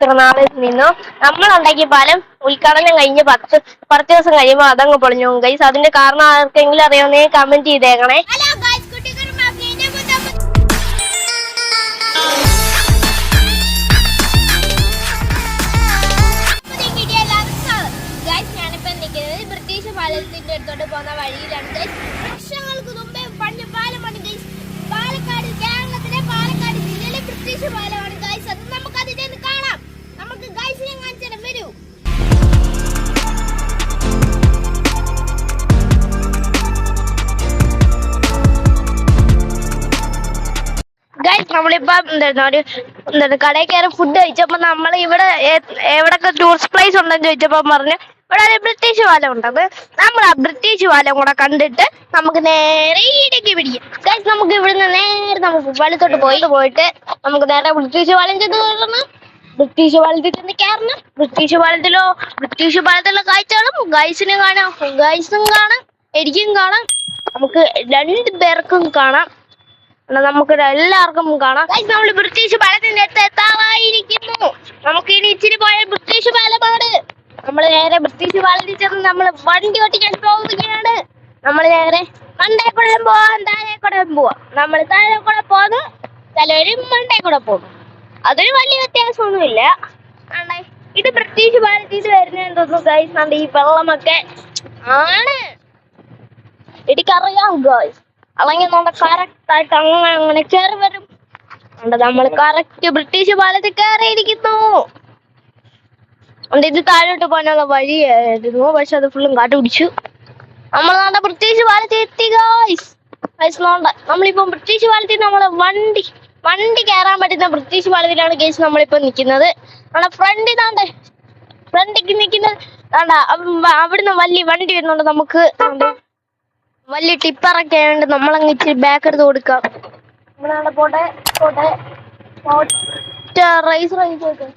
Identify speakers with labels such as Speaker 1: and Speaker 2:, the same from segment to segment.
Speaker 1: ഇത്ര നിന്നു. നമ്മൾ ഉണ്ടാക്കിയ പാലം ഉദ്ഘാടനം കഴിഞ്ഞ് പത്ത് കുറച്ച് ദിവസം കഴിയുമ്പോൾ അതങ്ങ് പൊളിഞ്ഞു ഗൈസ് അതിന്റെ കാരണം ആർക്കെങ്കിലും അറിയാവുന്നേ കമന്റ് ചെയ്തേക്കണേ.
Speaker 2: ഗൈസ്
Speaker 1: നമ്മളിപ്പോ എന്തായിരുന്നു? ഒരു എന്താണ് കടയിൽ കയറി ഫുഡ് കഴിച്ചപ്പോ നമ്മൾ ഇവിടെ എവിടൊക്കെ ടൂറിസ്റ്റ് പ്ലേസ് ഉണ്ടെന്ന് ചോദിച്ചപ്പോ പറഞ്ഞു ഇവിടെ ഒരു ബ്രിട്ടീഷ് പാലം ഉണ്ടത് നമ്മൾ ആ ബ്രിട്ടീഷ് പാലം കൂടെ കണ്ടിട്ട് നമുക്ക് നേരെ ഇടയ്ക്ക് പിടിക്കും. നമുക്ക് ഇവിടുന്ന് നേരെ നമുക്ക് വെള്ളത്തോട്ട് പോയി. പോയിട്ട് നമുക്ക് നേരെ ബ്രിട്ടീഷ് പാലം ചെന്ന് കയറണം. ബ്രിട്ടീഷ് പാലത്തിൽ ചെന്ന് കയറണം. ബ്രിട്ടീഷ് പാലത്തിലോ ബ്രിട്ടീഷ് പാലത്തിലുള്ള കാഴ്ചകളും ഗൈസിനും കാണാം. ഗൈസും കാണാം. എനിക്കും കാണാം. നമുക്ക് രണ്ട് പേർക്കും കാണാം. നമുക്ക് എല്ലാവർക്കും കാണാം. നമ്മൾ ബ്രിട്ടീഷ് പാലത്തിന്റെ അടുത്ത് എത്താറായിരിക്കുന്നു. നമുക്ക് ഇനി ഇച്ചിരി പോയ ബ്രിട്ടീഷ് പാലമാണ് നമ്മൾ നേരെ ബ്രിട്ടീഷ് പാലത്തിൽ ചെന്ന് നമ്മൾ വണ്ടി ഓട്ടിക്കാൻ പോവുകയാണ്. നമ്മൾ നേരെ മണ്ടേക്കുടം കൂടെ പോവാം താഴേക്കുടം കൂടെ പോവാം. നമ്മൾ താഴേക്കുടം കൂടെ പോന്നു ചിലവരും മണ്ടേക്കുടം കൂടെ പോകും അതൊരു വലിയ വ്യത്യാസമൊന്നുമില്ല. ഇത് ബ്രിട്ടീഷ് പാലത്തിൽ തോന്നുന്നു ഗൈസ് ഈ വെള്ളമൊക്കെ ആണ്. എനിക്കറിയാം ഗോയ്സ് അല്ലെങ്കിൽ നമ്മുടെ കറക്റ്റ് ആയിട്ട് അങ്ങനെ അങ്ങനെ കയറി വരും. അതുകൊണ്ട് നമ്മൾ കറക്റ്റ് ബ്രിട്ടീഷ് പാലത്തിൽ കയറിയിരിക്കുന്നു അതുകൊണ്ട് ഇത് താഴോട്ട് പോകാനുള്ള വഴിയായിരുന്നു. പക്ഷെ അത് ഫുള്ളും കാട്ടു പിടിച്ചു നമ്മൾ നമ്മുടെ ബ്രിട്ടീഷ് പാലത്തിൽ എത്തി ഗായ്സ് ഗൈസ് നോണ്ട. നമ്മളിപ്പോ ബ്രിട്ടീഷ് പാലത്തിൽ നമ്മളെ വണ്ടി വണ്ടി കയറാൻ പറ്റുന്ന ബ്രിട്ടീഷ് പാലത്തിലാണ് ഗൈസ് നമ്മളിപ്പോ നിൽക്കുന്നത്. നമ്മുടെ ഫ്രണ്ടിൽ താണ്ടേ? ഫ്രണ്ടിക്ക് നിൽക്കുന്നത് അവ- അവിടുന്ന് വലിയ വണ്ടി വരുന്നുണ്ട് നമുക്ക്. വലിയ ടിപ്പറൊക്കെ ആയതുകൊണ്ട് നമ്മളങ്ങ് ഇച്ചിരി ബാക്ക് എടുത്ത് കൊടുക്കാം. ഇവിടെ പോട്ടെ പോട്ടെ ഒറ്റ റൈസ് റൈസ് ഒക്കെ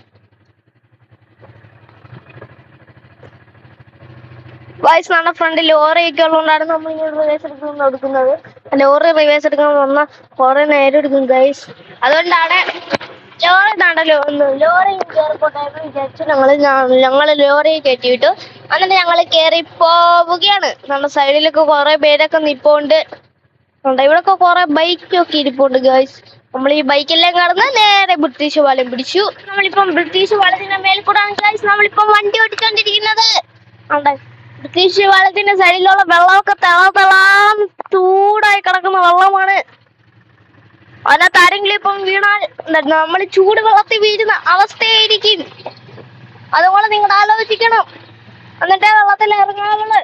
Speaker 1: വയസ്സ് നമ്മുടെ ഫ്രണ്ട് ലോറി ഒക്കെ ഉള്ളതുകൊണ്ടാണ് നമ്മൾ ഇങ്ങനെ റിവേഴ്സ് എടുക്കുന്നത് എടുക്കുന്നത് ലോറി റിവേഴ്സ് എടുക്കാൻ വന്ന കുറെ നേരം എടുക്കും ഗൈസ് അതുകൊണ്ടാണ് ലോറി നടലോ ലോറി കയറിപ്പോട്ടെ എന്ന് വിചാരിച്ചു ഞങ്ങൾ ഞങ്ങൾ ലോറി കയറ്റിയിട്ടു എന്നിട്ട് ഞങ്ങൾ കേറി പോവുകയാണ് നമ്മുടെ സൈഡിലൊക്കെ കുറെ പേരൊക്കെ നിപ്പോണ്ട്. ഉണ്ട് ഇവിടൊക്കെ കുറെ ബൈക്കൊക്കെ ഇരിപ്പുണ്ട് ഗേൾസ് നമ്മൾ ഈ ബൈക്കെല്ലാം കടന്ന് നേരെ ബ്രിട്ടീഷ് പാലം പിടിച്ചു. നമ്മളിപ്പം ബ്രിട്ടീഷ് പാലത്തിന്റെ മേൽ കൂടാണ് ഗൈസ് നമ്മളിപ്പം വണ്ടി ഓടിച്ചോണ്ടിരിക്കുന്നത്. ഉണ്ട് ബ്രിട്ടീഷ് പാലത്തിന്റെ സൈഡിലുള്ള വെള്ളമൊക്കെ തിള തിളാം ചൂടായി കിടക്കുന്ന വെള്ളമാണ്. അതിനകത്ത് ആരെങ്കിലും ഇപ്പം വീണാൽ നമ്മൾ ചൂട് വെള്ളത്തിൽ വീഴുന്ന അവസ്ഥയായിരിക്കും. അതുപോലെ നിങ്ങൾ ആലോചിക്കണം. എന്നിട്ടേ വെള്ളത്തിൽ ഇറങ്ങാവുള്ളൂ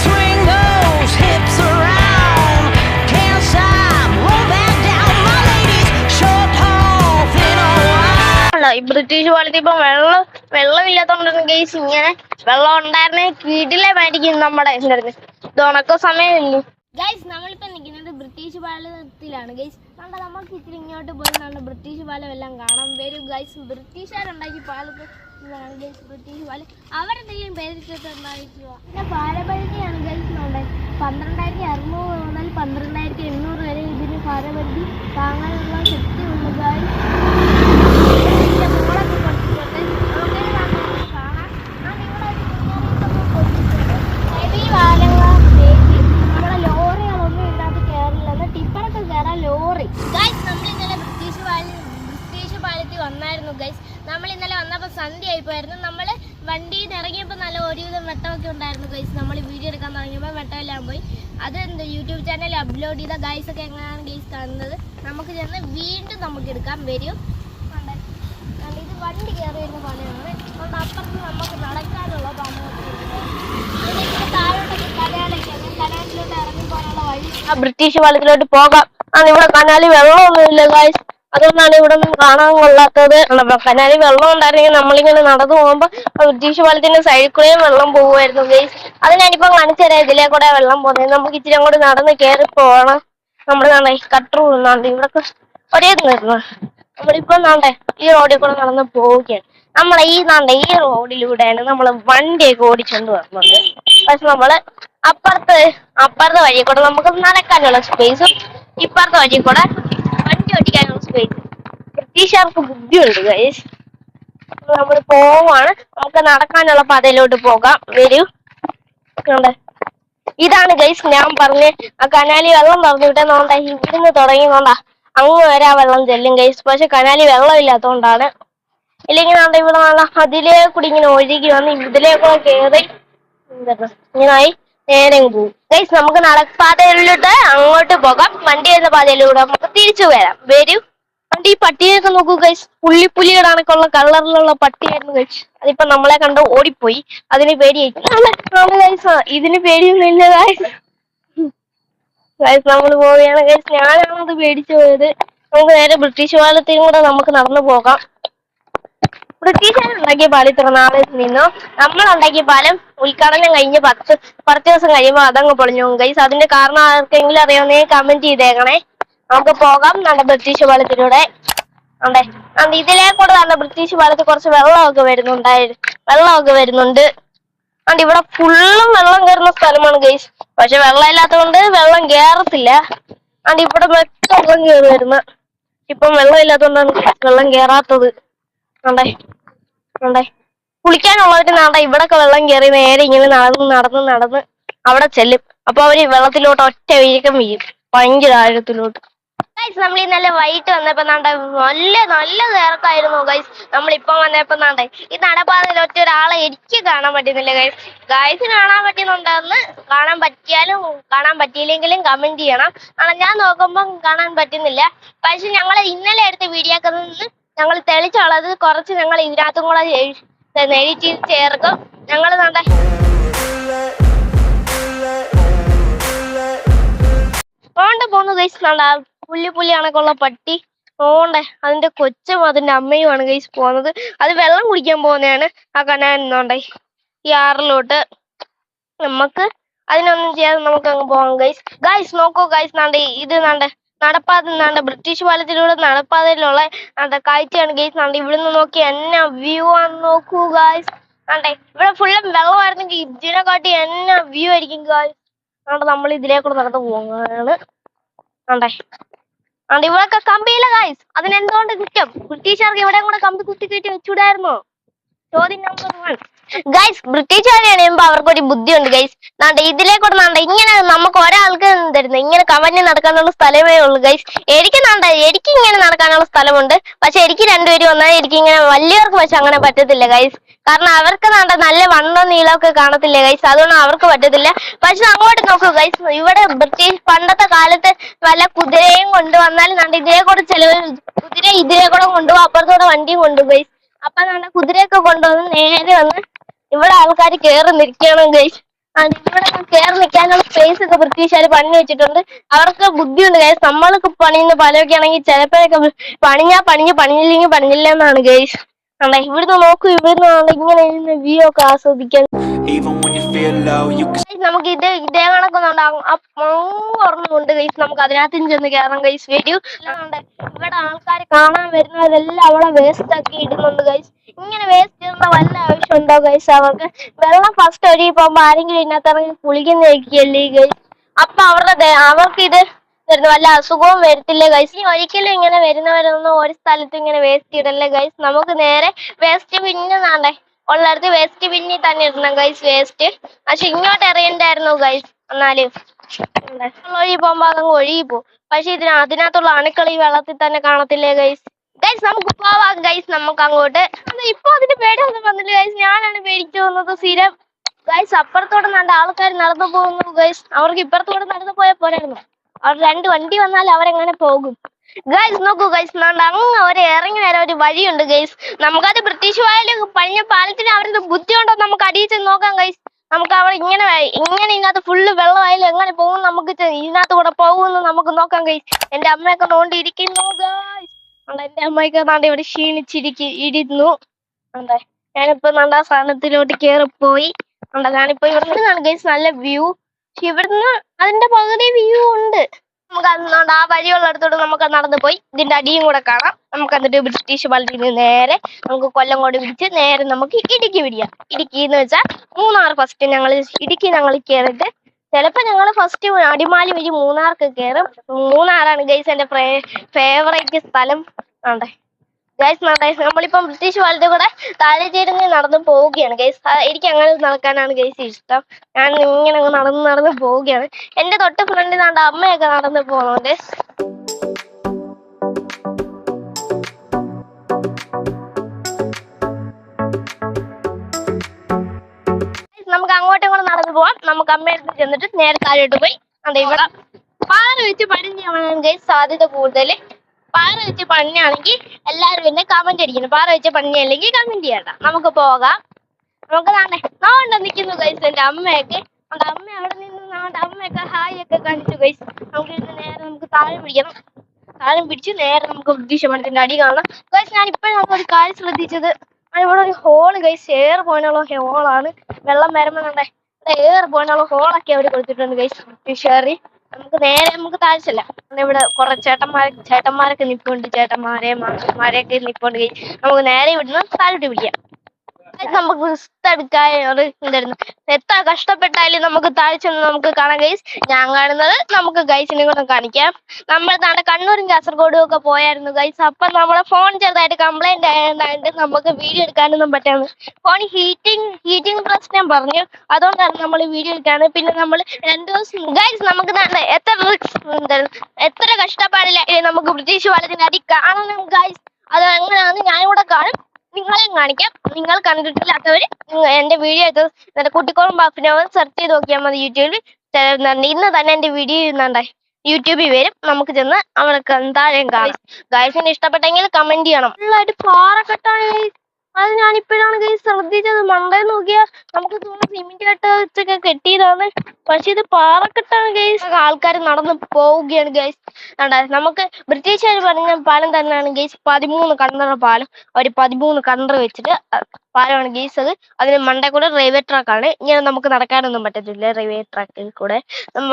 Speaker 3: Swing those hips around. Can't stop. Roll that down, my ladies. Short, tall, thin or wide.
Speaker 1: അല്ല ഈ ബ്രിട്ടീഷ് പാലത്തിൽ ഇപ്പൊ വെള്ളം വെള്ളമില്ലാത്തോണ്ടാണ് കേസ് ഇങ്ങനെ വെള്ളം ഉണ്ടായിരുന്നെ കീടിലെ മേടിക്കും നമ്മുടെ എന്തായിരുന്നു ഇത് ഉണക്ക സമയമില്ലേ
Speaker 2: ഗൈസ് നമ്മളിപ്പോ നിൽക്കുന്നത് ബ്രിട്ടീഷ് പാലത്തിലാണ് ഗൈസ് നമ്മുടെ നമുക്ക് ഇത്തിരി ഇങ്ങോട്ട് പോയി നമ്മുടെ ബ്രിട്ടീഷ് പാലം എല്ലാം കാണാം വരും ഗൈസ് ബ്രിട്ടീഷുകാരുണ്ടാക്കി പാലത്ത് അവരെന്തെങ്കിലും പിന്നെ ഗൈസ് നമ്മുടെ പന്ത്രണ്ടായിരത്തി അറുന്നൂറ് മുതൽ പന്ത്രണ്ടായിരത്തി എണ്ണൂറ് വരെ ഇതിന് ഭാരപരിധി താങ്ങാനുള്ള ശക്തി ഗൈസ് ഇതിന്റെ മോളൊക്കെ കൊടുത്തിട്ടുണ്ട് നമുക്കിത് കാണാം കാണാം ഞാൻ ഇവിടെ ഒരു മുന്നറിയിപ്പൊക്കെ കൊടുത്തിട്ടുണ്ട് ഹെവി പാലങ്ങളേക്ക് നമ്മുടെ ലോറികളൊന്നും ഇതിനകത്ത് കയറില്ലെന്ന് ടിപ്പറൊക്കെ കയറാൻ ലോറി ഗൈസ് നമ്മൾ ഇന്നലെ ബ്രിട്ടീഷ് പാലം ബ്രിട്ടീഷ് പാലത്തിൽ വന്നായിരുന്നു ഗൈസ് നമ്മൾ ഇന്നലെ വന്നപ്പോൾ സന്ധ്യ ആയിപ്പോയിരുന്നു നമ്മൾ വണ്ടിയിൽ നിന്ന് ഇറങ്ങിയപ്പോൾ നല്ല ഒരുവിധം വെട്ടമൊക്കെ ഉണ്ടായിരുന്നു ഗൈസ് നമ്മൾ വീഡിയോ എടുക്കാൻ തുടങ്ങിയപ്പോൾ വെട്ടമെല്ലാം പോയി അത് എന്ത് യൂട്യൂബ് ചാനലിൽ അപ്ലോഡ് ചെയ്ത ഗൈസ് ഒക്കെ എങ്ങനെയാണ് ഗൈസ് കാണുന്നത് നമുക്ക് ചെന്ന് വീണ്ടും നമുക്ക് എടുക്കാൻ വരും കണ്ടേ? കണ്ടേ? ഇത് വണ്ടി കയറി വരുന്ന പണിയാണ് അതുകൊണ്ട് അപ്പുറത്ത് നമുക്ക് നടക്കാനുള്ള പണിയൊക്കെ ഉണ്ട് പിന്നെ ഇവിടെ താഴോട്ടൊക്കെ കനാലൊക്കെ ഉണ്ട് കനാലിലോട്ട് ഇറങ്ങി പോകാനുള്ള വഴി
Speaker 1: ആ ബ്രിട്ടീഷ് പാലത്തിലോട്ട് പോകാം. ആ ഇവിടെ കനാലി വെള്ളമൊന്നുമില്ല ഗായ്സ് അതുകൊണ്ടാണ് ഇവിടെ ഒന്നും കാണാൻ കൊള്ളാത്തത്. കനാലി വെള്ളം ഉണ്ടായിരുന്നെങ്കിൽ നമ്മളിങ്ങനെ നടന്നു പോകുമ്പോ ബ്രിട്ടീഷ് പാലത്തിന്റെ സൈഡിൽ കൂടെയും വെള്ളം പോകുമായിരുന്നു ഗൈസ് അത് ഞാനിപ്പോ കാണിച്ചു തരാം. ഇതിലേ കൂടെ വെള്ളം പോകുന്നത്. നമുക്ക് ഇച്ചിരി അങ്ങോട്ട് നടന്ന് കയറി പോകണം നമ്മുടെ നാണ്ടേ കട്ടർ നാണ്ട് ഇവിടെ ഒരേ വരുന്നു നമ്മളിപ്പോ നാണ്ടേ ഈ റോഡിൽ കൂടെ നടന്ന് പോവുകയാണ്. നമ്മളെ ഈ നാണ്ട ഈ റോഡിലൂടെയാണ് നമ്മൾ വണ്ടിയൊക്കെ ഓടിച്ചോണ്ട് വരുന്നത് പക്ഷെ നമ്മൾ അപ്പുറത്ത് അപ്പുറത്തെ വഴി കൂടെ നമുക്ക് നടക്കാനുള്ള സ്പേസും ഇപ്പുറത്തെ വഴി കൂടെ വണ്ടി ഓടിക്കാനുള്ള സ്പേസ് ബ്രിട്ടീഷുകാർക്ക് ബുദ്ധിയുണ്ട് ഗൈസ് നമ്മൾ പോവാണ് നമുക്ക് നടക്കാനുള്ള പാതയിലോട്ട് പോകാം. വരൂ. ഇതാണ് ഗൈസ് ഞാൻ പറഞ്ഞ ആ കനാലി വെള്ളം തുറന്നു വിട്ടേ നോണ്ട ഇവിടുന്ന് തുടങ്ങി നോണ്ട അങ്ങ് വരെ ആ വെള്ളം ചെല്ലും ഗൈസ് പക്ഷെ കനാലി വെള്ളം ഇല്ലാത്തതുകൊണ്ടാണ് ഇല്ലെങ്കിൽ നമ്മുടെ ഇവിടെ നല്ല അതിലേ കൂടി ഇങ്ങനെ ഒഴുകി വന്ന് ഇതിലേക്കൂടെ കയറി ഇങ്ങനായി നേരെ പോകും. നമുക്ക് നടപ്പാതയിലോട്ട് അങ്ങോട്ട് പോകാം. വണ്ടി എന്ന പാതയിലൂടെ നമുക്ക് തിരിച്ചു വരാം. വരൂ. വണ്ടി ഈ പട്ടിയൊക്കെ നോക്കൂ ഗൈസ് പുള്ളിപ്പുലിയുടെ കണക്കുള്ള കളറിലുള്ള പട്ടിയായിരുന്നു ഗൈസ് അതിപ്പോ നമ്മളെ കണ്ട് ഓടിപ്പോയി. അതിന് പേടിയായി ഇതിന് പേടിയൊന്നുമില്ല ഗൈസ് ഗൈസ് നമ്മൾ പോവുകയാണ്. ഗൈസ് ഞാനാണത് പേടിച്ചു പോയത്. നമുക്ക് നേരെ ബ്രിട്ടീഷ് പാലത്തിലും കൂടെ നമുക്ക് നടന്നു പോകാം. ബ്രിട്ടീഷുകാർ ഉണ്ടാക്കിയ പാലിൽ നാളെ നിന്നു നമ്മൾ ഉണ്ടാക്കിയ പാലം ഉദ്ഘാടനം കഴിഞ്ഞ് പത്ത് പത്ത് ദിവസം കഴിയുമ്പോൾ അതങ്ങ് പൊളിഞ്ഞു ഗൈസ് അതിന്റെ കാരണം ആർക്കെങ്കിലും അറിയാവുന്നേ കമന്റ് ചെയ്തേക്കണേ. നമുക്ക് പോകാം. നമ്മുടെ ബ്രിട്ടീഷ് പാലത്തിലൂടെ. അതെ. ഇതിലേ കൂടെ നല്ല ബ്രിട്ടീഷ് പാലത്തിൽ കുറച്ച് വെള്ളമൊക്കെ വരുന്നുണ്ടായിരുന്നു വെള്ളമൊക്കെ വരുന്നുണ്ട്. അണ്ട് ഇവിടെ ഫുള്ളും വെള്ളം കയറുന്ന സ്ഥലമാണ് ഗൈസ് പക്ഷെ വെള്ളം ഇല്ലാത്തതുകൊണ്ട് വെള്ളം കയറത്തില്ല. അണ്ട് ഇവിടെ വെള്ളം കയറി വരുന്ന ഇപ്പം വെള്ളം ഇല്ലാത്തതുകൊണ്ടാണ് വെള്ളം കയറാത്തത്. ആണ്ടേ ആണ്ടേ കുളിക്കാനുള്ളവര് നാണ്ട ഇവിടൊക്കെ വെള്ളം കയറി നേരെ ഇങ്ങനെ നടന്ന് നടന്ന് നടന്ന് അവിടെ ചെല്ലും. അപ്പൊ അവർ വെള്ളത്തിലോട്ട് ഒറ്റ വീക്കം വീഴും. ഭയങ്കര ആഴത്തിലോട്ട്. ഗൈസ് നമ്മൾ നല്ല വൈകിട്ട് വന്നപ്പോ നാണ്ട നല്ല നല്ല തിരക്കായിരുന്നു ഗൈസ് നമ്മളിപ്പോ വന്നപ്പോ നാണ്ട ഈ നടപ്പാതയിൽ ഒറ്റ ഒരാളെ എനിക്ക് കാണാൻ പറ്റുന്നില്ല ഗൈസ് ഗൈസിന് കാണാൻ പറ്റുന്നുണ്ടെന്ന് കാണാൻ പറ്റിയാലും കാണാൻ പറ്റിയില്ലെങ്കിലും കമന്റ് ചെയ്യണം. ഞാൻ നോക്കുമ്പോൾ കാണാൻ പറ്റുന്നില്ല. പക്ഷെ ഞങ്ങൾ ഇന്നലെ എടുത്ത വീഡിയോക്ക് നിന്ന് ഞങ്ങൾ തെളിച്ചുള്ളത് കുറച്ച് ഞങ്ങൾ ഇതിനകത്തും കൂടെ എഡിറ്റ് ചേർക്കും. ഞങ്ങൾ നല്ല ഓണ്ട പോന്നു ഗൈസ് ആ പുല്ലി പുല്ലി കണക്കുള്ള പട്ടി. ഓണ്ടേ അതിന്റെ കൊച്ചും അതിന്റെ അമ്മയുമാണ് ഗൈസ് പോകുന്നത് അത് വെള്ളം കുടിക്കാൻ പോകുന്നതാണ്. ആ കനാനോണ്ടേ ഈ ആറിലോട്ട് നമുക്ക് അതിനൊന്നും ചെയ്യാതെ നമുക്ക് അങ്ങ് പോകാം ഗൈസ് ഗൈസ് നോക്കൂ ഗൈസ് നാണ്ടേ ഇത് നാണ്ട നടപ്പാത നാണ്ട ബ്രിട്ടീഷ് പാലത്തിലൂടെ നടപ്പാതയിലുള്ള നാണ്ട കാഴ്ചയാണ് ഗൈസ് നാണ്ട ഇവിടുന്ന് നോക്കി എന്നാ വ്യൂ ആണ്. നോക്കൂ ഗായ്സ് കണ്ടേ ഇവിടെ ഫുള്ളും വെള്ളമായിരുന്നു ഇതിനെ കാട്ടി എന്നാ വ്യൂ ആയിരിക്കും ഗായ്സ് നാണ്ട നമ്മൾ ഇതിലേക്കൂടെ നടന്നു പോകാണ് കണ്ടേ ആണ്ട് ഇവിടൊക്കെ കമ്പിയില്ല ഗായ്സ് അതിനെന്തുകൊണ്ട് കുറ്റം? ബ്രിട്ടീഷുകാർക്ക് ഇവിടെ കൂടെ കമ്പി കുത്തി കയറ്റി വെച്ചൂടായിരുന്നോ ചോദ്യം നമ്പർ വൺ ഗൈസ് ബ്രിട്ടീഷുകാരെ അവർക്ക് അവർക്കൊരു ബുദ്ധിയുണ്ട് ഗൈസ് നാണ്ട ഇതിലേക്കൂടെ നാണ്ട ഇങ്ങനെ നമുക്ക് ഒരാൾക്ക് തരുന്നത് ഇങ്ങനെ കവഞ്ഞ് നടക്കാനുള്ള സ്ഥലമേ ഉള്ളൂ ഗൈസ് എനിക്ക് നാണ്ട എനിക്ക് ഇങ്ങനെ നടക്കാനുള്ള സ്ഥലമുണ്ട്. പക്ഷെ എനിക്ക് രണ്ടുപേരും വന്നാൽ എനിക്ക് ഇങ്ങനെ വലിയവർക്ക് പക്ഷെ അങ്ങനെ പറ്റത്തില്ല ഗൈസ് കാരണം അവർക്ക് നാണ്ട നല്ല വണ്ണം നീളമൊക്കെ കാണത്തില്ല ഗൈസ് അതുകൊണ്ട് അവർക്ക് പറ്റത്തില്ല. പക്ഷെ അങ്ങോട്ട് നോക്കൂ ഗൈസ് ഇവിടെ ബ്രിട്ടീഷ് പണ്ടത്തെ കാലത്ത് വല്ല കുതിരയും കൊണ്ടുവന്നാൽ നാണ്ട ഇതിലെ കൂടെ ചിലവർ കുതിര ഇതിലെ കൂടെ കൊണ്ടുപോകും അപ്പുറത്തൂടെ വണ്ടിയും കൊണ്ടുപോകും ഗൈസ് അപ്പൊ നാണ്ട കുതിരയൊക്കെ കൊണ്ടുവന്ന് നേരെ വന്ന് ഇവിടെ ആൾക്കാർ കേറി നിൽക്കണം ഗൈസ് ഇവിടെ കേറി നിൽക്കാനുള്ള സ്പേസ് ഒക്കെ ബ്രിട്ടീഷുകാർ പണി വെച്ചിട്ടുണ്ട്. അവർക്ക് ബുദ്ധിയുണ്ട് ഗൈസ് നമ്മൾക്ക് പണിയുന്ന പലയൊക്കെ ആണെങ്കിൽ ചിലപ്പോഴൊക്കെ പണിഞ്ഞാ പണിഞ്ഞ് പണിഞ്ഞില്ലെങ്കിൽ പണിഞ്ഞില്ല എന്നാണ് ഗൈസ് ആണ്ടെ ഇവിടുന്ന് നോക്കൂ ഇവിടുന്ന് ഇങ്ങനെ ഇരുന്ന് വ്യൂ ഒക്കെ ആസ്വദിക്കാൻ. നമുക്ക് ഇത് ഇതേ കണക്കൊന്നുണ്ടാകും ഒരെണ്ണമുണ്ട് ഗൈസ് നമുക്ക് അതിനകത്തും ചെന്ന് കയറാം ഗൈസ് വരൂ ഇവിടെ ആൾക്കാർ കാണാൻ വരുന്നവരെല്ലാം അവിടെ വേസ്റ്റ് ആക്കി ഇടുന്നുണ്ട് ഗൈസ് ഇങ്ങനെ വേസ്റ്റ് ചെയ്യുന്ന വല്ല ആവശ്യം ഉണ്ടോ ഗൈസ് അവർക്ക് വെള്ളം ഫസ്റ്റ് പോകുമ്പോ ആരെങ്കിലും ഇന്നത്തെ ഇറങ്ങി കുളിക്കുന്നതായിരിക്കല്ലേ ഗൈസ് അപ്പൊ അവരുടെ അവർക്ക് ഇത് വരുന്ന വല്ല അസുഖവും വരത്തില്ല ഗൈസ് ഇനി ഒരിക്കലും ഇങ്ങനെ വരുന്നവരൊന്നും ഒരു സ്ഥലത്ത് ഇങ്ങനെ വേസ്റ്റ് ഇടല്ലേ ഗൈസ് നമുക്ക് നേരെ വേസ്റ്റ് പിന്നെ നാണ്ടേ ഉള്ളിടത്ത് വേസ്റ്റ് പിന്നി തന്നെ ഇടണം ഗൈസ് വേസ്റ്റ് പക്ഷെ ഇങ്ങോട്ട് എറിയണ്ടായിരുന്നു ഗൈസ് എന്നാൽ. ഒഴുകി പോകുമ്പോ അതങ്ങ് ഒഴുകി പോകും. പക്ഷെ ഇതിന് അതിനകത്തുള്ള അണുക്കൾ ഈ വെള്ളത്തിൽ തന്നെ കാണത്തില്ലേ ഗൈസ് ഗൈസ് നമുക്ക് പോവാം. ഗൈസ് നമുക്ക് അങ്ങോട്ട്. ഇപ്പൊ അതിന്റെ പേടിയൊന്നും വന്നില്ല. ഗൈസ് ഞാനാണ് പേടിച്ചു വന്നത് സ്ഥിരം. ഗൈസ് അപ്പുറത്തോടെ നല്ല ആൾക്കാർ നടന്നു പോകുന്നു. ഗൈസ് അവർക്ക് ഇപ്പുറത്തോടെ നടന്നു പോയാൽ പോരായിരുന്നു. അവർ രണ്ട് വണ്ടി വന്നാൽ അവരെങ്ങനെ പോകും? ഗൈസ് നോക്കൂ ഗൈസ് നാണ്ട് അങ്ങ് അവരെ ഇറങ്ങി വരാൻ ഒരു വഴിയുണ്ട് ഗൈസ് നമുക്കത് ബ്രിട്ടീഷ് വായാലും പഴഞ്ഞ പാലത്തിന് അവരുടെ ബുദ്ധി ഉണ്ടോ നമുക്ക് അടിയിച്ച് നോക്കാം ഗൈസ് നമുക്ക് അവിടെ ഇങ്ങനെ ഇങ്ങനെ ഇതിനകത്ത് ഫുള്ള് വെള്ളമായാലും എങ്ങനെ പോകും നമുക്ക് ഇതിനകത്ത് കൂടെ പോകുമെന്ന് നമുക്ക് നോക്കാം ഗൈസ് എന്റെ അമ്മയൊക്കെ നോണ്ടിരിക്കുന്നു ഗൈസ് എന്റെ അമ്മയൊക്കെ നാണ്ട് ഇവിടെ ക്ഷീണിച്ചിരിക്കി ഇരുന്നു. അതെ ഞാനിപ്പോ നാണ്ട് ആ സാധനത്തിലോട്ട് കേറിപ്പോയി. ഉണ്ട് ഞാനിപ്പോ ഇവിടുന്ന് കാണുകയും നല്ല വ്യൂ. പക്ഷെ ഇവിടുന്ന് അതിന്റെ പകുതി വ്യൂ ഉണ്ട്. നമുക്ക് അതുകൊണ്ട് ആ വഴിയുള്ളിടത്തോട്ട് നമുക്ക് നടന്നു പോയി. ഇതിന്റെ അടിയും കൂടെ കാണാം. നമുക്ക് എന്നിട്ട് ബ്രിട്ടീഷ് പള്ളിയിൽ നിന്ന് നേരെ നമുക്ക് കൊല്ലങ്കോട് പിടിച്ച് നേരെ നമുക്ക് ഇടുക്കി പിടിക്കാം. ഇടുക്കി എന്ന് വെച്ചാൽ മൂന്നാർ ഫസ്റ്റ് ഞങ്ങൾ ഇടുക്കി ഞങ്ങൾ കയറിയിട്ട് ചിലപ്പോ ഞങ്ങൾ ഫസ്റ്റ് അടിമാലി വഴി മൂന്നാർക്ക് കയറും മൂന്നാറാണ് ഗൈസ് എന്റെ ഫേവറേറ്റ് സ്ഥലം. ആണ്ടെ. ഗൈസ് നമ്മളിപ്പം ബ്രിട്ടീഷ് വാളിന്റെ കൂടെ താഴെ ചേരുന്ന നടന്ന് പോവുകയാണ്. ഗൈസ് എനിക്ക് അങ്ങനെ നടക്കാനാണ് ഗൈസ് ഇഷ്ടം. ഞാൻ ഇങ്ങനെ നടന്ന് നടന്ന് പോവുകയാണ്. എന്റെ തൊട്ട് ഫ്രണ്ടിൽ നാണ്ട് അമ്മയൊക്കെ നടന്ന് പോകുന്നുണ്ട് നടന്നു പോവാം. നമുക്ക് അമ്മയടുത്ത് ചെന്നിട്ട് നേരെ താഴോട്ട് പോയി. അതെ ഇവിടെ പാറ വെച്ച് പണിഞ്ഞാണ് ഗൈസ് സാധ്യത കൂടുതൽ പാറ വെച്ച് പണിയാണെങ്കിൽ എല്ലാവരും എന്നെ കമന്റ് അടിക്കണം പാറ വെച്ച് പണിയല്ലെങ്കിൽ കമന്റ് ചെയ്യണ്ട നമുക്ക് പോകാം. നമുക്ക് നാളെ നാണ്ട നിൽക്കുന്നു ഗൈസ് എന്റെ അമ്മയൊക്കെ. നമ്മുടെ അമ്മ അവിടെ നിന്ന് നമ്മുടെ അമ്മയൊക്കെ ഹായ് ഒക്കെ കാണിച്ചു ഗൈസ്. നമുക്ക് നേരെ നമുക്ക് താഴെ പിടിക്കണം. താഴെ പിടിച്ച് നേരെ നമുക്ക് പണത്തിന്റെ അടി കാണണം ഗൈസ് ഞാൻ ഇപ്പോഴും നമുക്ക് ഒരു കാര്യം ശ്രദ്ധിച്ചത്. ഇവിടെ ഒരു ഹോൾ ഗൈസ് എയർ പോകാനുള്ള ഹോളാണ് വെള്ളം വരുമ്പോൾ നമ്മുടെ എയർ പോകാനുള്ള ഹോളൊക്കെ അവർ കൊടുത്തിട്ടുണ്ട് ഗൈസ് ഫിഷറി നമുക്ക് നേരെ നമുക്ക് താഴ്ചല്ല ഇവിടെ കുറെ ചേട്ടന്മാർ ചേട്ടന്മാരൊക്കെ നിൽപ്പുണ്ട് ചേട്ടന്മാരെ മാഷന്മാരെയൊക്കെ നിൽപ്പുണ്ട് നമുക്ക് നേരെ ഇവിടുന്ന് താഴോട്ട് പിടിക്കാം. നമുക്ക് റിസ്ക് എന്തായിരുന്നു എത്ര കഷ്ടപ്പെട്ടാലും നമുക്ക് താഴ്ച നമുക്ക് കാണാം ഗൈസ് ഞാൻ കാണുന്നത് നമുക്ക് ഗൈസിനെ കൂടെ കാണിക്കാം. നമ്മൾ നാളെ കണ്ണൂരും കാസർഗോഡും ഒക്കെ പോയായിരുന്നു ഗൈസ് അപ്പൊ നമ്മളെ ഫോൺ ചെറുതായിട്ട് കംപ്ലൈന്റ് ആയതുകൊണ്ട് നമുക്ക് വീഡിയോ എടുക്കാനൊന്നും പറ്റാന്ന് ഫോൺ ഹീറ്റിംഗ് ഹീറ്റിംഗ് പ്രശ്നം പറഞ്ഞു. അതുകൊണ്ടാണ് നമ്മൾ വീഡിയോ എടുക്കാണ് പിന്നെ നമ്മൾ രണ്ടു ദിവസം ഗൈസ് നമുക്ക് എത്ര risk ഉണ്ടായിരുന്നു എത്ര കഷ്ടപ്പാടില്ല നമുക്ക് ബ്രിട്ടീഷ് വളരെ അടി കാണണം ഗൈസ് അത് എങ്ങനെയാണെന്ന് ഞാനിവിടെ കാണും നിങ്ങളെയും കാണിക്കാം. നിങ്ങൾ കണ്ടിട്ടില്ലാത്തവർ എന്റെ വീഡിയോ ഇത് എന്നിട്ട് കുട്ടിക്കോളം ബാഫിനെ സെർച്ച് ചെയ്ത് നോക്കിയാൽ മതി യൂട്യൂബിൽ തരുന്നുണ്ട് ഇന്ന് തന്നെ എന്റെ വീഡിയോ ഇരുന്നുണ്ടേ യൂട്യൂബിൽ വരും. നമുക്ക് ചെന്ന് അവിടെ താഴെയും കാണാം. ഗൈസിന് ഇഷ്ടപ്പെട്ടെങ്കിൽ കമന്റ് ചെയ്യണം. ഫുള്ളായിട്ട് പാറക്കെട്ടാണ്. അത് ഞാൻ ഇപ്പോഴാണ് ഗൈസ് ശ്രദ്ധിച്ചത്. മണ്ടേ നോക്കിയാൽ നമുക്ക് തോന്നുന്നു സിമെന്റ് കട്ട വെച്ചൊക്കെ കെട്ടിയതാണ്. പക്ഷെ ഇത് പാറക്കെട്ടാണ് ഗൈസ് ആൾക്കാർ നടന്നു പോവുകയാണ് ഗൈസ് നമുക്ക് ബ്രിട്ടീഷുകാർ പറഞ്ഞ പാലം തന്നെയാണ് ഗൈസ് പതിമൂന്ന് കണ്ടറ പാലം. അവർ പതിമൂന്ന് കണ്ടർ വെച്ചിട്ട് പാലമാണ് ഗൈസ് അത്. അതിന് മണ്ടേ കൂടെ റെയിൽവേ ട്രാക്കാണ് ഇങ്ങനെ നമുക്ക് നടക്കാനൊന്നും പറ്റത്തില്ല. റെയിൽവേ ട്രാക്കിൽ കൂടെ.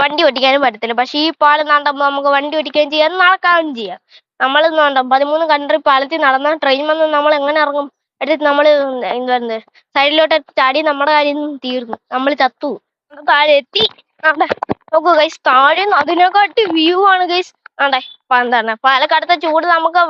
Speaker 1: വണ്ടി ഓടിക്കാനും പറ്റത്തില്ല. പക്ഷെ ഈ പാലം നടക്കുമ്പോൾ നമുക്ക് വണ്ടി ഓടിക്കുകയും ചെയ്യാം നടക്കാനും ചെയ്യാം. നമ്മൾ വേണ്ട പതിമൂന്ന് കണ്ടറി പാലത്തിൽ നടന്ന ട്രെയിൻ വന്ന് നമ്മൾ എങ്ങനെ ഇറങ്ങും? എടുത്ത് നമ്മൾ എന്താ പറയുന്നത് സൈഡിലോട്ട് ചാടി നമ്മുടെ കാര്യം തീർന്നു. നമ്മൾ ചത്തു. താഴെ എത്തി നോക്കൂ ഗൈസ് താഴെ അതിനെക്കാട്ടി വ്യൂ ആണ് ഗൈസ് ആണ്ടെ എന്താണ്? പാലക്കാടത്തെ ചൂട് നമുക്ക്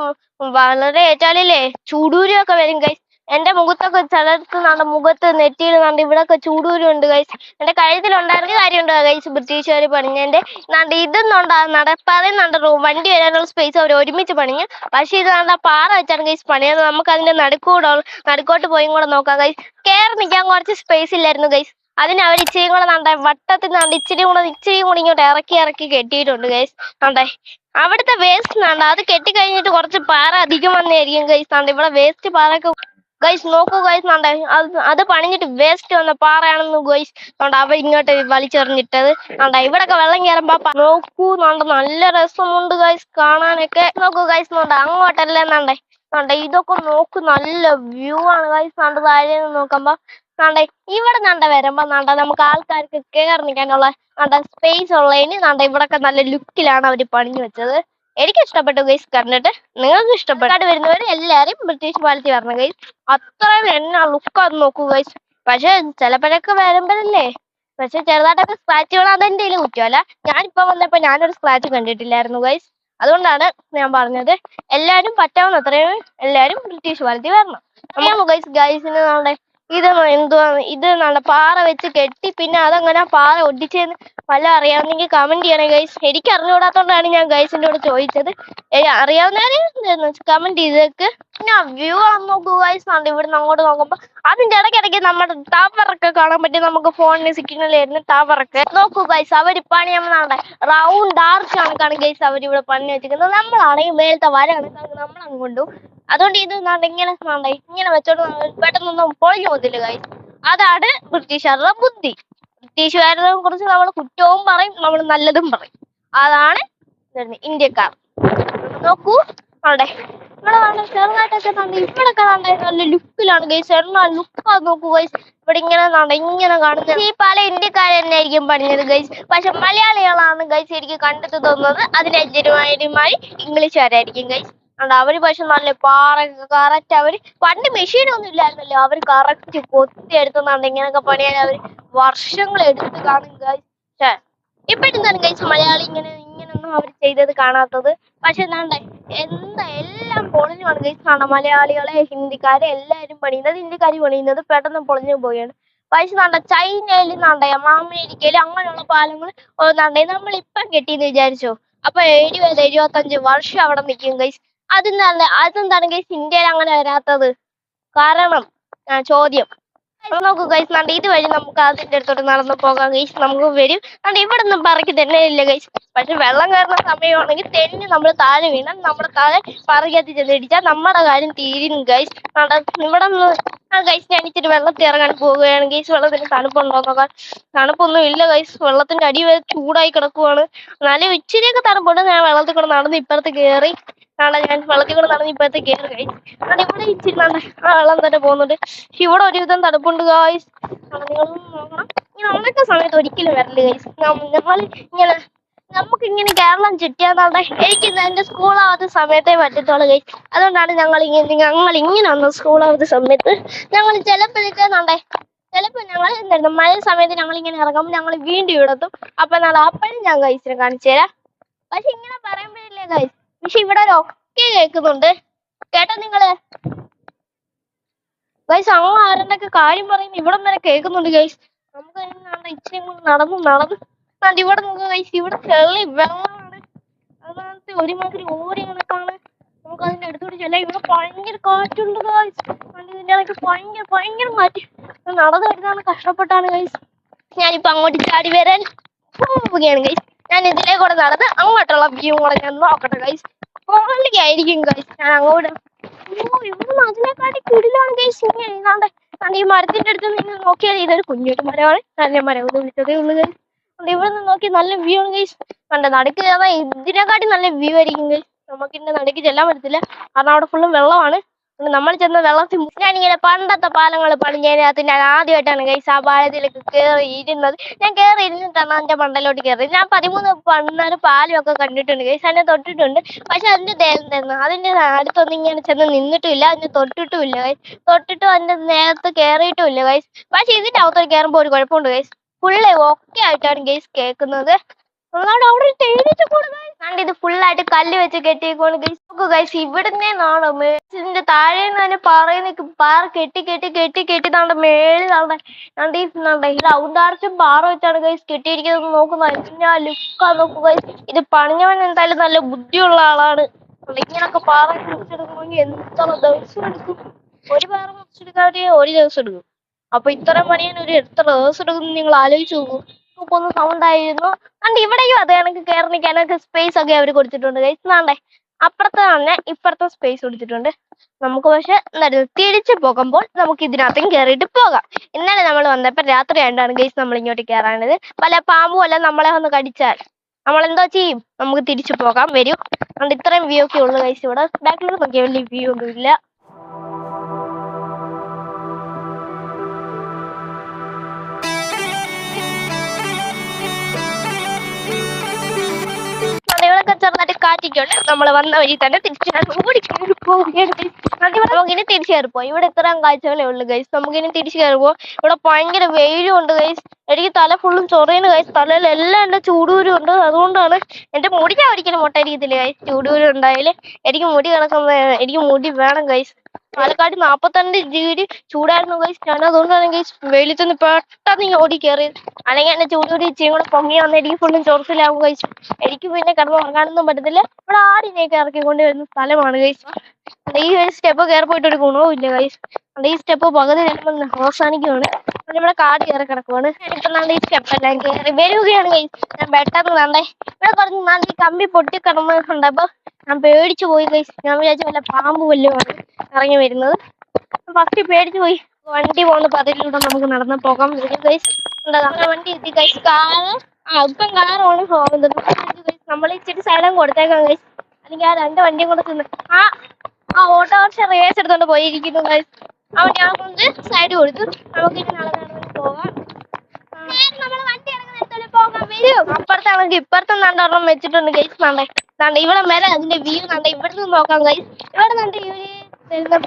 Speaker 1: വളരെ ഏറ്റാലില്ലേ ചൂടൂരൊക്കെ വരും ഗൈസ് എന്റെ മുഖത്തൊക്കെ ചിലർക്ക് നമ്മുടെ മുഖത്ത് നെറ്റിയിൽ നാണ്ട ഇവിടൊക്കെ ചൂടൂരുണ്ട് ഗൈസ് എന്റെ കഴുത്തിലുണ്ടായിരുന്ന കാര്യമുണ്ടോ ഗൈസ് ബ്രിട്ടീഷുകാർ പണിഞ്ഞതിന്റെ നാണ്ട ഇതൊന്നുണ്ടാ നടപ്പാതയും നാണ്ട റൂം വണ്ടി വരാനുള്ള സ്പേസ് അവർ ഒരുമിച്ച് പണിഞ്ഞു. പക്ഷെ ഇത് നല്ല പാറ വെച്ചാണ് ഗൈസ് പണിയത് നമുക്ക് അതിന്റെ നടുക്കൂടെ നടുക്കോട്ട് പോയും കൂടെ നോക്കാം ഗൈസ് കയറി നിൽക്കാൻ കുറച്ച് സ്പേസ് ഇല്ലായിരുന്നു ഗൈസ് അതിന് അവർ ഇച്ചിരിയും കൂടെ നണ്ട വട്ടത്തിൽ നണ്ട ഇച്ചിരി കൂടെ ഇച്ചിരി കൂടി ഇങ്ങോട്ട് ഇറക്കി ഇറക്കി കെട്ടിയിട്ടുണ്ട് ഗൈസ് നണ്ടേ അവിടുത്തെ വേസ്റ്റ് നണ്ട അത് കെട്ടി കഴിഞ്ഞിട്ട് കുറച്ച് പാറ അധികം വന്നായിരിക്കും ഗൈസ് നണ്ട ഇവിടെ വേസ്റ്റ് പാറയൊക്കെ ഗൈസ് നോക്കൂ ഗൈസ് നണ്ട അത് അത് പണിഞ്ഞിട്ട് വേസ്റ്റ് വന്ന പാറയാണെന്ന് ഗൈസ് നണ്ട അവ ഇങ്ങോട്ട് വലിച്ചെറിഞ്ഞിട്ടത്. നണ്ട ഇവിടൊക്കെ വെള്ളം കയറുമ്പോ നോക്കൂ നണ്ട നല്ല രസമുണ്ട് ഗൈസ് കാണാനൊക്കെ. നോക്കൂ ഗൈസ് നോണ്ട അങ്ങോട്ടല്ലേ നണ്ടേ നണ്ട ഇതൊക്കെ നോക്കൂ നല്ല വ്യൂ ആണ് ഗൈസ് നണ്ട താഴെ നോക്കുമ്പോ നണ്ട ഇവിടെ നണ്ട വരുമ്പോ നണ്ട നമുക്ക് ആൾക്കാർക്ക് കയറി നിൽക്കാനുള്ള നണ്ട സ്പേസ് ഉള്ളതിന് നണ്ട ഇവിടൊക്കെ നല്ല ലുക്കിലാണ് അവർ പണിഞ്ഞു വെച്ചത്. എനിക്ക് ഇഷ്ടപ്പെട്ടു ഗൈസ് കണ്ടിട്ട് നിങ്ങൾക്ക് ഇഷ്ടപ്പെട്ടു. വരുന്നവർ എല്ലാരും ബ്രിട്ടീഷ് പാലത്തിൽ വരണം ഗൈസ് അത്രയും എന്നാ ലുക്ക് അത് നോക്കൂ ഗൈസ് പക്ഷെ ചിലപ്പോഴൊക്കെ വരുമ്പോഴല്ലേ? പക്ഷെ ചെറുതായിട്ടൊക്കെ സ്ക്രാച്ചുകൾ അതെന്റെ കയ്യിൽ കുറ്റമല്ല ഞാനിപ്പോ വന്നപ്പോ ഞാനൊരു സ്ക്രാച്ച് കണ്ടിട്ടില്ലായിരുന്നു ഗൈസ് അതുകൊണ്ടാണ് ഞാൻ പറഞ്ഞത്. എല്ലാരും പറ്റാവുന്ന അത്രയും എല്ലാരും ബ്രിട്ടീഷ് പാലത്തിൽ വരണം. ഗൈസ് ഗൈസിന് നമ്മുടെ ഇത് എന്തുവാ ഇത് നല്ല പാറ വെച്ച് കെട്ടി പിന്നെ അതങ്ങനെ പാറ ഒട്ടിച്ചെന്ന് വല്ല അറിയാവുന്നെങ്കിൽ കമന്റ് ചെയ്യണേ ഗൈസ് എനിക്ക് അറിഞ്ഞുകൂടാത്തോണ്ടാണ് ഞാൻ ഗൈസിന്റെ കൂടെ ചോദിച്ചത്. അറിയാവുന്നവര് കമന്റ് ചെയ്തേക്ക്. പിന്നെ വ്യൂ ആണ് നോക്കൂ ഗൈസ് ആണ് ഇവിടുന്ന് അങ്ങോട്ട് നോക്കുമ്പോ അതിന്റെ ഇടയ്ക്കിടയ്ക്ക് നമ്മുടെ ടവറൊക്കെ കാണാൻ പറ്റി നമുക്ക് ഫോണിന് സിഗ്നൽ വരുന്ന ടവറൊക്കെ നോക്കൂ ഗൈസ് അവർ പണി നമ്മുടെ റൗണ്ട് ആർച്ച് കണക്കാണ് ഗൈസ് അവരിവിടെ പണി വെച്ചിരിക്കുന്നത്. നമ്മളാണെങ്കിൽ മേലത്തെ വര കണക്കാണ് നമ്മളങ്ങ് കൊണ്ടു അതുകൊണ്ട് ഇത് നാണ്ട ഇങ്ങനെ നാണ്ട ഇങ്ങനെ വെച്ചോണ്ട് പെട്ടെന്ന് പെട്ടെന്നൊന്നും പൊളിഞ്ഞു പോകത്തില്ല കാര്യം അതാണ് ബ്രിട്ടീഷുകാരുടെ ബുദ്ധി. ബ്രിട്ടീഷുകാരെ കുറിച്ച് നമ്മൾ കുറ്റവും പറയും നമ്മൾ നല്ലതും പറയും. അതാണ് ഇന്ത്യക്കാർ. നോക്കൂ അവിടെ. ഇവിടെ നല്ല ചെറുതായിട്ടൊക്കെ കണ്ട് ഇവിടൊക്കെ കണ്ട നല്ല ലുക്കിലാണ് ഗൈസ് എന്നാ ലുക്കാ നോക്കൂ ഗൈസ് ഇവിടെ ഇങ്ങനെ നട ഇങ്ങനെ കാണുന്നത് ഈ പല ഇന്ത്യക്കാർ തന്നെ ആയിരിക്കും പണിഞ്ഞത് ഗൈസ് പക്ഷെ മലയാളികളാണ് ഗൈസ് എനിക്ക് കണ്ടെത്തി തോന്നുന്നത് അതിനെ അജരുമാരുമായി ഇംഗ്ലീഷുകാരായിരിക്കും ഗൈസ് അവർ പക്ഷെ നല്ല പാറ കറക്റ്റ് അവർ പണ്ട് മെഷീൻ ഒന്നും ഇല്ലായിരുന്നല്ലോ. അവർ കറക്റ്റ് കൊത്തി എടുത്തുന്നുണ്ട് ഇങ്ങനെയൊക്കെ പണിയാൻ അവർ വർഷങ്ങൾ എടുത്ത് കാണും ഗൈസ് ഇപ്പോഴും തന്നെ ഗൈസ് മലയാളി ഇങ്ങനെ ഇങ്ങനെ ഒന്നും അവർ ചെയ്തത് കാണാത്തത്. പക്ഷെ എന്താണ്ട് എന്താ എല്ലാം പൊളിഞ്ഞു പൊളിഞ്ഞാണ് ഗൈസ് കാണാം മലയാളികളെ ഹിന്ദിക്കാരെ എല്ലാവരും പണിയുന്നത് ഹിന്ദിക്കാർ പണിയുന്നത് പെട്ടെന്ന് പൊളിഞ്ഞു പോവുകയാണ്. പക്ഷെ നാണ്ട ചൈനയിൽ നാണ്ട അമേരിക്കയിൽ അങ്ങനെയുള്ള പാലങ്ങൾ നാണ്ടേ നമ്മൾ ഇപ്പം കെട്ടിയെന്ന് വിചാരിച്ചോ? അപ്പൊ എഴുപത് എഴുപത്തഞ്ച് വർഷം അവിടെ നിൽക്കും ഗൈസ് അതെന്താണ് അതെന്താണ് ഗൈസ് ഇന്ത്യയിൽ അങ്ങനെ വരാത്തത്. കാരണം ചോദ്യം. നോക്കൂ ഗൈസ് ഇത് ഇതുവഴി നമുക്ക് അതിന്റെ അടുത്തോട്ട് നടന്നു പോകാം ഗൈസ് നമുക്ക് വരും. നാണ്ട് ഇവിടെ ഒന്നും പറക്കി തന്നെ ഇല്ല ഗൈസ് പക്ഷെ വെള്ളം കയറുന്ന സമയമാണെങ്കിൽ തെന്നി നമ്മൾ താഴെ വീണാൽ നമ്മുടെ താഴെ പറക്കകത്ത് ചെന്നിടിച്ചാൽ നമ്മുടെ കാര്യം തീരും ഗൈസ് ഇവിടെ നിന്ന് ആ ഗൈസ് ഞാൻ ഇച്ചിരി വെള്ളത്തിൽ ഇറങ്ങാൻ പോവുകയാണ് ഗൈസ് വെള്ളത്തിന് തണുപ്പുണ്ടോ നോക്കാൻ തണുപ്പൊന്നും ഇല്ല ഗൈസ് വെള്ളത്തിന്റെ അടി വരെ ചൂടായി കിടക്കുവാണ്. എന്നാലും ഇച്ചിരിയൊക്കെ തണുപ്പുണ്ട്. ഞാൻ വെള്ളത്തിൽ കൂടെ നടന്ന് ഇപ്പുറത്ത് കയറി നാളെ ഞാൻ വെള്ളത്തിൽ കൂടെ നടന്ന് ഇപ്പോഴത്തെ കയറി ഗൈസ് കാരണം ഇവിടെ ഇച്ചിരി ആ വെള്ളം തന്നെ പോകുന്നുണ്ട്. പക്ഷെ ഇവിടെ ഒരുവിധം തണുപ്പുണ്ട് ഗായ്സ് നിങ്ങൾ നോക്കണം ഉണക്ക സമയത്ത് ഒരിക്കലും വരൽ ഗൈസ് ഞങ്ങൾ ഇങ്ങനെ നമുക്ക് ഇങ്ങനെ കേരളം ചുറ്റിയാന്നാണ്ട്. എനിക്ക് എന്റെ സ്കൂൾ ആവാത്ത സമയത്തേ പറ്റത്തുള്ളൂ ഗൈസ് അതുകൊണ്ടാണ് ഞങ്ങൾ ഇങ്ങനെ ഞങ്ങൾ ഇങ്ങനെ വന്ന സ്കൂൾ ആവാത്ത സമയത്ത് ഞങ്ങൾ ചിലപ്പോഴൊക്കെ ചിലപ്പോ ചിലപ്പോൾ ഞങ്ങൾ എന്തായിരുന്നു മഴ സമയത്ത് ഞങ്ങൾ ഇങ്ങനെ ഇറങ്ങുമ്പോൾ ഞങ്ങൾ വീണ്ടും ഇവിടെത്തും അപ്പൊ നാളെ അപ്പോഴും ഞാൻ ഗൈസിനെ കാണിച്ചു തരാം. പക്ഷെ ഇങ്ങനെ പറയുമ്പോഴില്ലേ ഗൈസ് പക്ഷെ ഇവിടെ ഒരു ഒക്കെ കേൾക്കുന്നുണ്ട്. കേട്ടോ നിങ്ങൾ ഗൈസ് അങ്ങ് ആരുടെയൊക്കെ കാര്യം പറയുന്നു ഇവിടം വരെ കേൾക്കുന്നുണ്ട് ഗൈസ് നമുക്ക് ഇച്ചിരി കൂടി നടന്ന് നടന്ന് കണ്ട് ഇവിടെ നോക്കുക ഗൈസ് ഇവിടെ ചെളി വെള്ളമാണ്. അതിനകത്ത് ഒരുമാതിരി ഓരി കണക്കാണ് നമുക്ക് അതിന്റെ അടുത്തോട്ട് ചെല്ലാം. ഇവിടെ ഭയങ്കര കാറ്റുണ്ട് ഗൈസ് കണ്ട് ഇടയ്ക്ക് ഭയങ്കര ഭയങ്കര മാറ്റി. നടന്നു വരുന്നതാണ് കഷ്ടപ്പെട്ടാണ് ഗൈസ് ഞാനിപ്പോ അങ്ങോട്ട് ചാടി വരാൻ പോവുകയാണ് ഗൈസ് ഞാൻ ഇതിലേ കൂടെ നടന്ന് അങ്ങോട്ടുള്ള വ്യൂ കൂടെ ഞാൻ നോക്കട്ടെ ഗൈസ് ആയിരിക്കും ഗൈസ് ഞാൻ അങ്ങോട്ട് ഇവിടെ അതിനെക്കാട്ടി കിടിലാണ് ഗൈസ് ഇങ്ങനെ ഏതാണ്ട് ഈ മരത്തിന്റെ അടുത്ത് നിങ്ങൾ നോക്കിയാൽ ഇതൊരു കുഞ്ഞൊരു മരമാണ്. നല്ല മരം ഒന്ന് വിളിച്ചതേ ഉള്ളൂ ഗൈസ് കണ്ട് ഇവിടെ നിന്ന് നോക്കി നല്ല വ്യൂ ആണ് ഗൈസ് കണ്ട നടുക്ക് ഇതിനെക്കാട്ടി നല്ല വ്യൂ ആയിരിക്കും ഗൈസ് നമുക്കിന്റെ നടക്ക് ചെല്ലാൻ പറ്റത്തില്ല. കാരണം അവിടെ ഫുള്ളും വെള്ളമാണ്. അതുകൊണ്ട് നമ്മൾ ചെന്ന വെള്ളത്തിൽ. ഞാനിങ്ങനെ പണ്ടത്തെ പാലങ്ങൾ പണിഞ്ഞതിനകത്ത് ഞാൻ ആദ്യമായിട്ടാണ് ഗൈസ് ആ പാലത്തിലേക്ക് കയറി ഇരുന്നത്. ഞാൻ കയറി ഇരുന്നിട്ടാണ് അതിന്റെ മണ്ടലോട്ട് കയറി ഞാൻ പതിമൂന്ന് പണ്ണാറ് പാലമൊക്കെ കണ്ടിട്ടുണ്ട് ഗൈസ് അതിനെ തൊട്ടിട്ടുണ്ട്. പക്ഷെ അതിന്റെ ദേഹത്തായിരുന്നു അതിന്റെ അടുത്തൊന്നും ഇങ്ങനെ ചെന്ന് നിന്നിട്ടുമില്ല. അതിനെ തൊട്ടിട്ടുമില്ല ഗൈസ് തൊട്ടിട്ടും അതിന്റെ നേരത്ത് കയറിയിട്ടുമില്ല ഗൈസ് പക്ഷെ ഇതിന്റെ അകത്തോട്ട് കയറുമ്പോൾ ഒരു കുഴപ്പമുണ്ട് ഗൈസ് ഫുള്ള് ഒക്കെ ആയിട്ടാണ് ഗൈസ് കേൾക്കുന്നത്. കണ്ട് ഇത് ഫുള്ളായിട്ട് കല്ല് വെച്ച് കെട്ടിയേക്കോണ്ട് ഗൈസ് നോക്കൂ ഗൈസ് ഇവിടുന്നേ നാണോ ഇതിന്റെ താഴെ തന്നെ പറയുന്ന പാറ കെട്ടി കെട്ടി കെട്ടി കെട്ടി താണ്ട മേളിൽ കണ്ട് ഈ താണ്ട ഈ റൗണ്ട് ആർച്ചും പാറ വെച്ചാണ് ഗൈസ് കെട്ടിയിരിക്കുന്നത്. നോക്കുന്ന ഞാൻ ലുക്കാ നോക്കൂ ഗൈസ് ഇത് പണിഞ്ഞവൻ എന്തായാലും നല്ല ബുദ്ധിയുള്ള ആളാണ്. ഇങ്ങനൊക്കെ പാറ മുറിച്ചെടുക്കണമെങ്കിൽ എത്ര ദിവസം എടുക്കും. ഒരു പാറ മുറിച്ചെടുക്കാതെ ഒരു ദിവസം എടുക്കും. അപ്പൊ ഇത്ര പണിയാൻ ഒരു എത്ര ദിവസം എടുക്കും നിങ്ങൾ ആലോചിച്ചു നോക്കൂ. ഒന്ന് സൗണ്ട് ആയിരുന്നു. കണ്ട് ഇവിടെയും അത് കണക്ക് കയറി സ്പേസ് ഒക്കെ അവർ കൊടുത്തിട്ടുണ്ട് ഗൈസ് നാണ്ടേ അപ്പുറത്ത് തന്നെ ഇപ്പുറത്തെ സ്പേസ് കൊടുത്തിട്ടുണ്ട്. നമുക്ക് പക്ഷെ എന്തായിരുന്നു തിരിച്ചു പോകുമ്പോൾ നമുക്ക് ഇതിനകത്തും കയറിയിട്ട് പോകാം. ഇന്നലെ നമ്മൾ വന്നപ്പോൾ രാത്രി ആയിട്ടാണ് ഗൈസ് നമ്മൾ ഇങ്ങോട്ട് കയറാനത് പല പാമ്പും എല്ലാം നമ്മളെ ഒന്ന് കടിച്ചാൽ നമ്മൾ എന്തോ ചെയ്യും? നമുക്ക് തിരിച്ചു പോകാം വരും. അതുകൊണ്ട് ഇത്രയും വ്യൂ ഒക്കെ ഉള്ളു ഗൈസ് ഇവിടെ. ബാക്കിലോട്ട് നോക്കിയാൽ വലിയ വ്യൂ ഒന്നും ഇല്ല കാറ്റിക്കുണ്ട് നമ്മൾ വന്ന വഴി തന്നെ തിരിച്ചു ഓടി കയറി തിരിച്ചു കയറി പോയി ഇവിടെ ഇത്രയും കാഴ്ചകളേ ഉള്ളൂ ഗൈസ് നമുക്കിനി തിരിച്ചു കയറി പോവാം. ഇവിടെ ഭയങ്കര വെയിലും ഉണ്ട് ഗൈസ് എനിക്ക് തല ഫുള്ളും ചൊറിയുന്നു ഗൈസ് തലയിൽ എല്ലാം എന്റെ ചൂടൂരും ഉണ്ട്. അതുകൊണ്ടാണ് എന്റെ മുടി ഞാൻ ഒരിക്കലും മുട്ടയിരിക്കത്തില്ല ഗൈസ് ചൂടൂരും എനിക്ക് മുടി കിടക്കുന്ന എനിക്ക് മുടി വേണം ഗൈസ് പാലക്കാട് നാപ്പത്തിരണ്ട് ഡിഗ്രി ചൂടായിരുന്നു ഗൈസ് ഞാൻ അതുകൊണ്ടാണ് ഗൈസ് വെയിലത്ത് നിന്ന് പെട്ടെന്ന് ഇങ്ങ് ഓടി കയറിയത് അല്ലെങ്കിൽ എന്റെ കൂടി ഇച്ചിരി കൂടെ പൊങ്ങി വന്ന എനിക്ക് ഫുള്ളും ചൊറിച്ചിലാവും ഗൈസ് എനിക്ക് പിന്നെ കിടന്ന് ഉറങ്ങാനൊന്നും പറ്റത്തില്ല. ഇവിടെ ആടിനെയൊക്കെ ഇറക്കിക്കൊണ്ട് വരുന്ന സ്ഥലമാണ് ഗൈസ് ഈ സ്റ്റെപ്പ് കയറി പോയിട്ട് ഒരു ഗുണവും ഇല്ല ഗൈസ് ഈ സ്റ്റെപ്പ് പകുതി അവസാനിക്കുവാണ്. അതുകൊണ്ട് ഇവിടെ കാട് കയറി കിടക്കുവാണ്. ഞാനിപ്പോ നല്ല ഈ സ്റ്റെപ്പ് എല്ലാം കയറി വരികയാണ് ഗൈസ് ഞാൻ പെട്ടെന്ന് കണ്ടേ ഇവിടെ കുറച്ച് നല്ല ഈ കമ്പി പൊട്ടി കിടന്നുണ്ട് അപ്പൊ ഞാൻ പേടിച്ചു പോയി ഗൈസ് ഞാൻ വിചാരിച്ചു വല്ല പാമ്പ് വല്ലതുമാണ് ഇറങ്ങി വരുന്നത്. ഫസ്റ്റ് പേടിച്ചു പോയി. വണ്ടി പോകുന്ന പതിലൂടെ നമുക്ക് നടന്ന് പോകാം ഗൈസ് എന്താ നമ്മുടെ വണ്ടി എത്തി ഗൈസ് കാറ് ആ ഇപ്പം കാറാണ് പോകുന്നത്. നമ്മൾ ഇച്ചിരി സ്ഥലം കൊടുത്തേക്കാം ഗൈസ് അല്ലെങ്കിൽ ആ രണ്ട് വണ്ടിയും കൂടെ തിന്ന് ആ ആ ഓട്ടോറിക്ഷ റേസ് എടുത്തോണ്ട് പോയിരിക്കുന്നു അവൻ ഞാൻ കൊണ്ട് സൈഡ് കൊടുത്തു. നമുക്ക് ഇനി നടന്ന് നടന്ന് നണ്ടൊരെണ്ണം വെച്ചിട്ടുണ്ട് ഗൈസ് നണ്ടേ നണ്ട ഇവിടെ വരെ അതിന്റെ വ്യൂ നണ്ട ഇവിടെ നിന്ന് നോക്കാം ഗൈസ് ഇവിടെ നണ്ട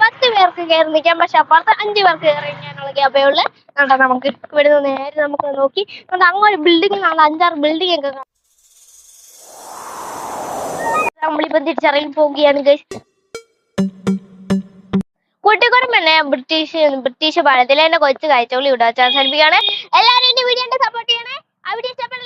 Speaker 1: പത്ത് പേർക്ക് കയറി നിൽക്കാം. പക്ഷെ അപ്പുറത്ത് അഞ്ച് പേർക്ക് കയറി നിൽക്കാനുള്ള ഗ്യാപ്പേ ഉള്ളു. കണ്ടോ നമുക്ക് ഇവിടെ നിന്ന് നേരെ നമുക്ക് നോക്കി. കണ്ടോ അങ്ങോട്ട് ബിൽഡിംഗ് കാണാം അഞ്ചാറ് ബിൽഡിംഗ് ഒക്കെ നമ്മളിപ്പോ തിരിച്ചറിയിൽ പോവുകയാണ് ഗൈസ് കൂട്ടിക്കുറമ്പന്നെ ബ്രിട്ടീഷ് ബ്രിട്ടീഷ് പാലത്തിൽ എന്റെ കൊച്ചു കാഴ്ചകൾ ഇവിടെ അവസാനിപ്പിക്കുകയാണ്. എല്ലാവരും എന്റെ വീഡിയോ സപ്പോർട്ട് ചെയ്യണേ. ആ വീഡിയോ ഇഷ്ടപ്പെട്ട